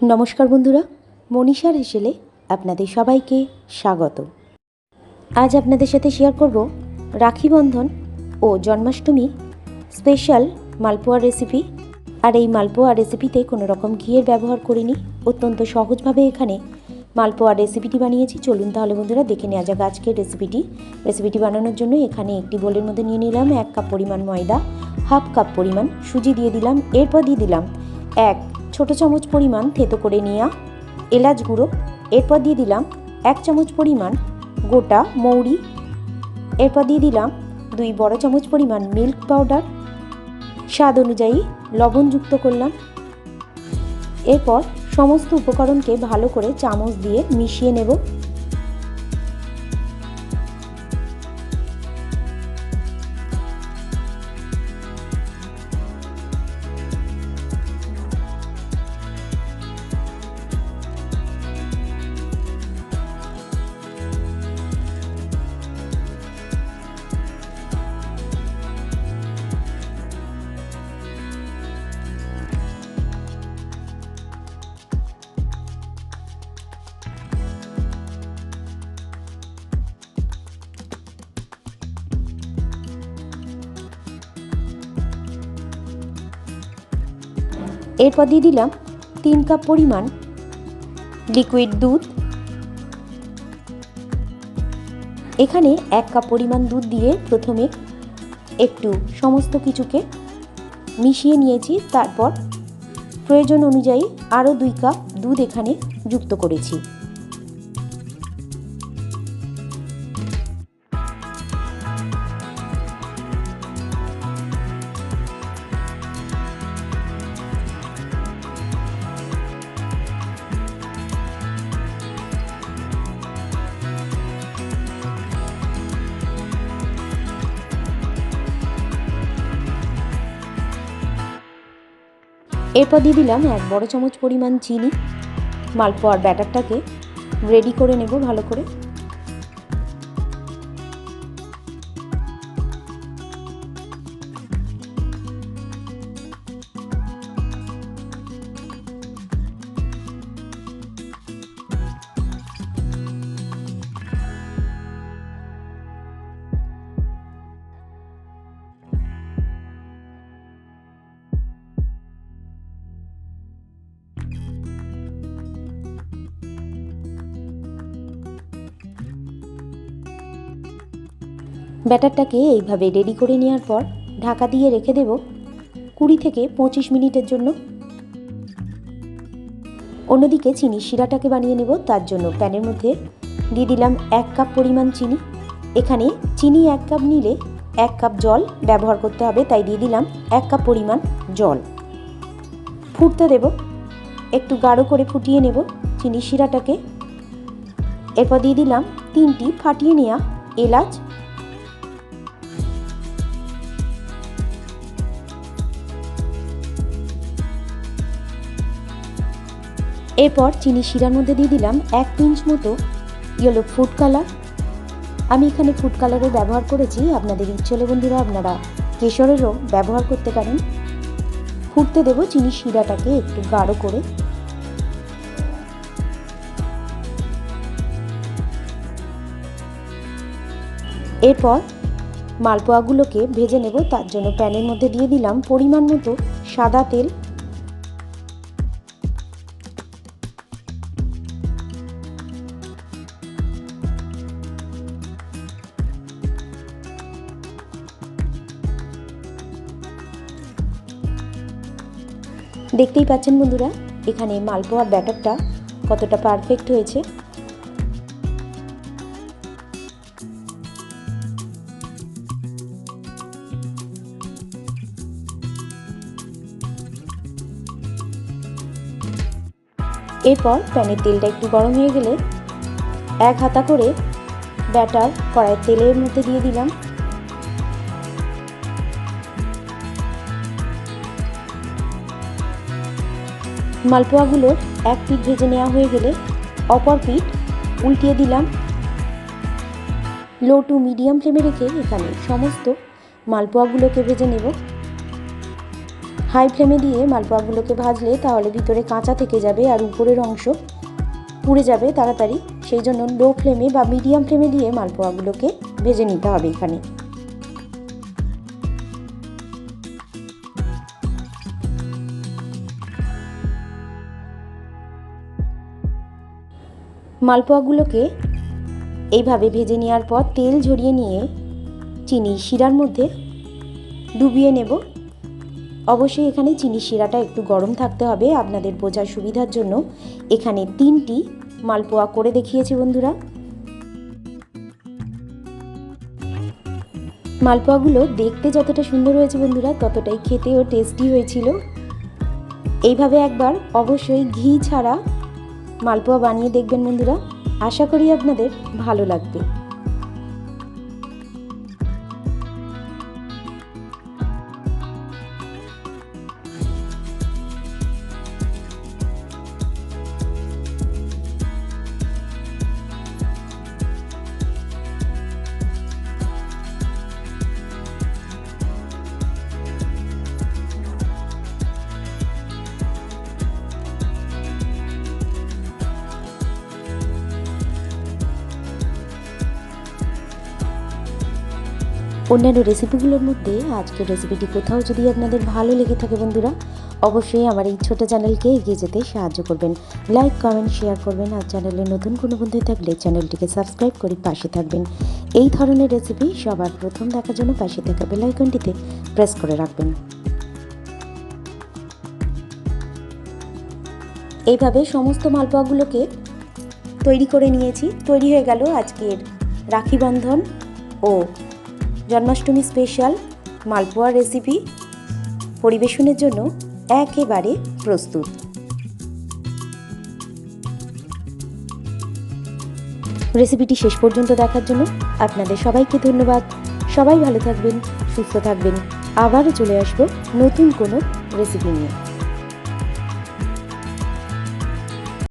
নমস্কার বন্ধুরা মনীষার হেসেলে আপনাদের সবাইকে স্বাগত। আজ আপনাদের সাথে শেয়ার করব রাখি বন্ধন ও জন্মাষ্টমী স্পেশাল মালপোয়া রেসিপি আর এই মালপোয়া রেসিপিতে কোনো রকম ঘিয়ের ব্যবহার করিনি, অত্যন্ত সহজভাবে এখানে মালপোয়া রেসিপিটি বানিয়েছি। চলুন তাহলে বন্ধুরা, দেখে নেওয়া যাক আজকের রেসিপিটি রেসিপিটি বানানোর জন্য এখানে একটি বোলের মধ্যে নিয়ে নিলাম, এক কাপ পরিমাণ ময়দা, হাফ কাপ পরিমাণ সুজি দিয়ে দিলাম, এরপর দিয়ে দিলাম এক ছোট চামচ পরিমাণ থেতো করে নেওয়া এলাচ গুঁড়ো, এরপর দিয়ে দিলাম এক চামচ পরিমাণ গোটা মৌরি, এরপর দিয়ে দিলাম দুই বড় চামচ পরিমাণ মিল্ক পাউডার। স্বাদ অনুযায়ী লবণ যুক্ত করলাম। এরপর সমস্ত উপকরণকে ভালো করে চামচ দিয়ে মিশিয়ে নেব। এরপর দিয়ে দিলাম তিন কাপ পরিমাণ লিকুইড দুধ। এখানে এক কাপ পরিমাণ দুধ দিয়ে প্রথমে একটু সমস্ত কিছুকে মিশিয়ে নিয়েছি। তারপর প্রয়োজন অনুযায়ী আরও দুই কাপ দুধ এখানে যুক্ত করেছি। এরপর দিয়ে দিলাম এক বড় চামচ পরিমাণ চিনি। মালপোয়ার ব্যাটারটাকে রেডি করে নেব ভালো করে। ব্যাটারটাকে এইভাবে রেডি করে নেওয়ার পর ঢাকা দিয়ে রেখে দেব কুড়ি থেকে পঁচিশ মিনিটের জন্য। অন্যদিকে চিনি শিরাটাকে বানিয়ে নেব, তার জন্য প্যানের মধ্যে দিয়ে দিলাম এক কাপ পরিমাণ চিনি। এখানে চিনি এক কাপ নিলে এক কাপ জল ব্যবহার করতে হবে, তাই দিয়ে দিলাম এক কাপ পরিমাণ জল। ফুটতে দেব, একটু গাঢ় করে ফুটিয়ে নেব চিনি শিরাটাকে। এরপর দিয়ে দিলাম তিনটি ফাটিয়ে নেওয়া এলাচ এরপর চিনি শিরার মধ্যে দিয়ে দিলাম এক পিঞ্চ মতো ইয়েলো ফুড কালার আমি এখানে ফুড কালারও ব্যবহার করেছি, আপনাদের ইচ্ছলে বন্ধুরা আপনারা কেশরেরও ব্যবহার করতে পারেন। ফুটতে দেবো চিনি শিরাটাকে একটু গাঢ় করে। এরপর মালপোয়াগুলোকে ভেজে নেব, তার জন্য প্যানের মধ্যে দিয়ে দিলাম পরিমাণ মতো সাদা তেল। দেখতেই পাচ্ছেন বন্ধুরা, এখানে মালপোয়ার ব্যাটারটা কতটা পারফেক্ট হয়েছে। এরপর প্যানের তেলটা একটু গরম হয়ে গেলে এক হাতা করে ব্যাটার কড়াইয়ের তেলের মধ্যে দিয়ে দিলাম। মালপোয়াগুলোর এক পিঠ ভেজে নেওয়া হয়ে গেলে অপর পিঠ উল্টিয়ে দিলাম। লো টু মিডিয়াম ফ্লেমে রেখে এখানে সমস্ত মালপোয়াগুলোকে ভেজে নেব। হাই ফ্লেমে দিয়ে মালপোয়াগুলোকে ভাজলে তাহলে ভিতরে কাঁচা থেকে যাবে আর উপরের অংশ পুড়ে যাবে তাড়াতাড়ি। সেই জন্য লো ফ্লেমে বা মিডিয়াম ফ্লেমে দিয়ে মালপোয়াগুলোকে ভেজে নিতে হবে এখানে। মালপোয়াগুলোকে এইভাবে ভেজে নেওয়ার পর তেল ঝরিয়ে নিয়ে চিনি শিরার মধ্যে ডুবিয়ে নেব। অবশ্যই এখানে চিনি শিরাটা একটু গরম থাকতে হবে, আপনাদের বোঝার সুবিধার জন্য। এখানে তিনটি মালপোয়া করে দেখিয়েছি বন্ধুরা। মালপোয়াগুলো দেখতে যতটা সুন্দর হয়েছে বন্ধুরা, ততটাই খেতেও টেস্টি হয়েছিল। এইভাবে একবার অবশ্যই ঘি ছাড়া মালপোয়া বানিয়ে দেখবেন বন্ধুরা। আশা করি আপনাদের ভালো লাগবে। অন্যান্য রেসিপিগুলোর মধ্যে আজকের রেসিপিটি কোথাও যদি আপনাদের ভালো লেগে থাকে বন্ধুরা, অবশ্যই আমার এই ছোটো চ্যানেলকে এগিয়ে যেতে সাহায্য করবেন। লাইক কমেন্ট শেয়ার করবেন আর চ্যানেলে নতুন কোনো বন্ধু থাকলে চ্যানেলটিকে সাবস্ক্রাইব করে পাশে থাকবেন। এই ধরনের রেসিপি সবার প্রথম দেখার জন্য পাশে থাকা বেলাইকনটিতে প্রেস করে রাখবেন। এইভাবে সমস্ত মালপোয়াগুলোকে তৈরি করে নিয়েছি। তৈরি হয়ে গেল আজকের রাখি বন্ধন ও জন্মাষ্টমী স্পেশাল মালপোয়া রেসিপি পরিবেশনের জন্য একেবারে প্রস্তুত। রেসিপিটি শেষ পর্যন্ত দেখার জন্য আপনাদের সবাইকে ধন্যবাদ। সবাই ভালো থাকবেন, সুস্থ থাকবেন। আবারও চলে আসব নতুন কোনো রেসিপি নিয়ে।